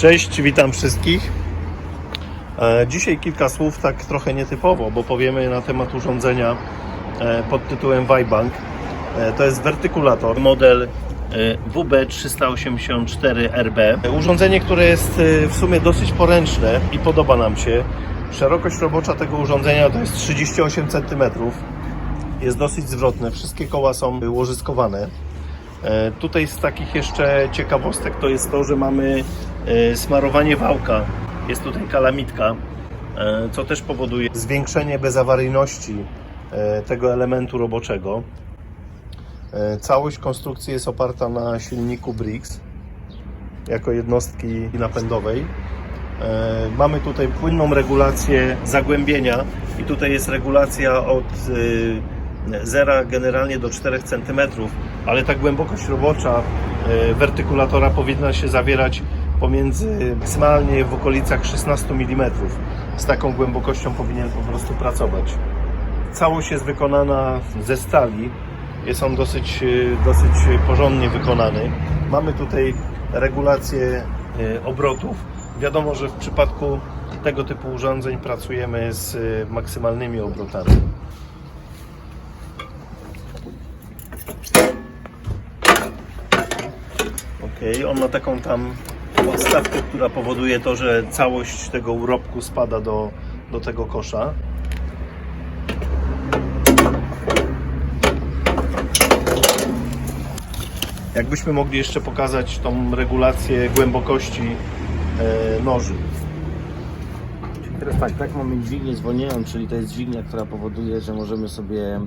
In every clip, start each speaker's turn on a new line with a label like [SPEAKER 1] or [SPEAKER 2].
[SPEAKER 1] Cześć, witam wszystkich. E, Dzisiaj kilka słów tak trochę nietypowo, bo powiemy na temat urządzenia e, pod tytułem Vibank. E, To jest wertykulator, model e, WB384RB. Urządzenie, które jest w sumie dosyć poręczne i podoba nam się. Szerokość robocza tego urządzenia to jest 38 cm. Jest dosyć zwrotne, wszystkie koła są łożyskowane. E, Tutaj z takich jeszcze ciekawostek to jest to, że mamy e, smarowanie wałka. Jest tutaj kalamitka, e, co też powoduje zwiększenie bezawaryjności tego elementu roboczego. Całość konstrukcji jest oparta na silniku Briggs jako jednostki napędowej. Mamy tutaj płynną regulację zagłębienia i tutaj jest regulacja od zera generalnie do 4 cm, ale ta głębokość robocza e, wertykulatora powinna się zawierać pomiędzy maksymalnie w okolicach 16 mm. Z taką głębokością powinien po prostu pracować. Całość jest wykonana ze stali. Jest on dosyć, e, dosyć porządnie wykonany. Mamy tutaj regulację e, obrotów. Wiadomo, że w przypadku tego typu urządzeń pracujemy z maksymalnymi obrotami. Ok, on ma taką tam podstawkę, która powoduje to, że całość tego urobku spada do, do tego kosza. Jakbyśmy mogli jeszcze pokazać tą regulację głębokości e, noży.
[SPEAKER 2] Teraz tak, tak mamy dźwignię zwolnioną, czyli to jest dźwignia, która powoduje, że możemy sobie e,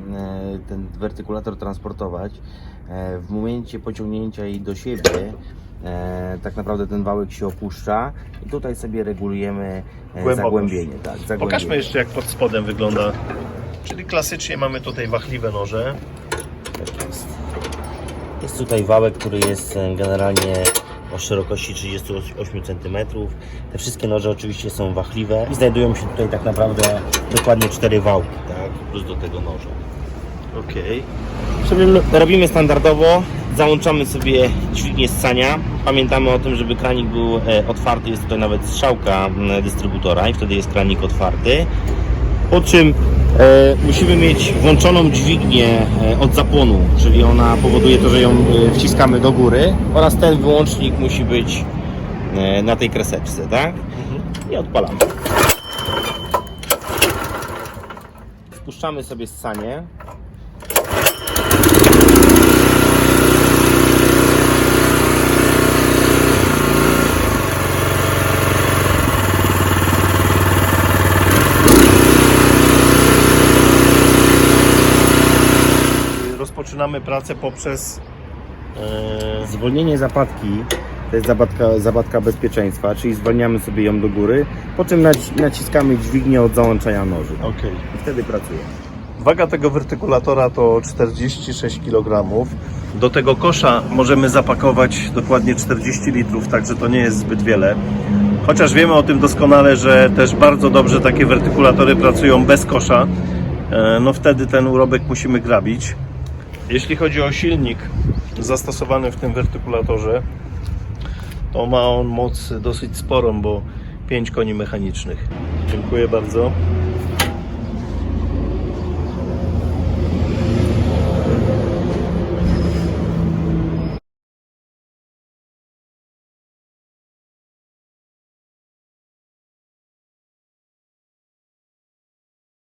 [SPEAKER 2] ten wertykulator transportować. E, W momencie pociągnięcia jej do siebie, e, tak naprawdę ten wałek się opuszcza i tutaj sobie regulujemy
[SPEAKER 1] Głębokość.
[SPEAKER 2] zagłębienie. Tak, zagłębienie.
[SPEAKER 1] Pokażmy jeszcze jak pod spodem wygląda. Czyli klasycznie mamy tutaj wachliwe noże.
[SPEAKER 2] Tak jest. Tutaj wałek, który jest generalnie o szerokości 38 cm. Te wszystkie noże oczywiście są wachliwe i znajdują się tutaj tak naprawdę dokładnie cztery wałki, tak? Plus do tego noża.
[SPEAKER 1] Ok.
[SPEAKER 2] Sobie robimy standardowo, załączamy sobie dźwignię ssania. Pamiętamy o tym, żeby kranik był e, otwarty, jest tutaj nawet strzałka dystrybutora i wtedy jest kranik otwarty. Po czym e, musimy mieć włączoną dźwignię e, od zapłonu, czyli ona powoduje to, że ją e, wciskamy do góry oraz ten wyłącznik musi być na tej kreseczce, tak? I odpalamy. Wpuszczamy sobie ssanie.
[SPEAKER 1] Rozpoczynamy pracę poprzez e,
[SPEAKER 2] Zwolnienie zapadki to jest zapadka, zapadka bezpieczeństwa, czyli zwalniamy sobie ją do góry, po czym naci- naciskamy dźwignię od załączania noży.
[SPEAKER 1] Ok.
[SPEAKER 2] I wtedy pracuje.
[SPEAKER 1] Waga tego wertykulatora to 46 kg. Do tego kosza możemy zapakować dokładnie 40 litrów, także to nie jest zbyt wiele. Chociaż wiemy o tym doskonale, że też bardzo dobrze takie wertykulatory pracują bez kosza. E, No wtedy ten urobek musimy grabić. Jeśli chodzi o silnik zastosowany w tym wertykulatorze, to ma on moc dosyć sporą, bo 5 koni mechanicznych. Dziękuję bardzo.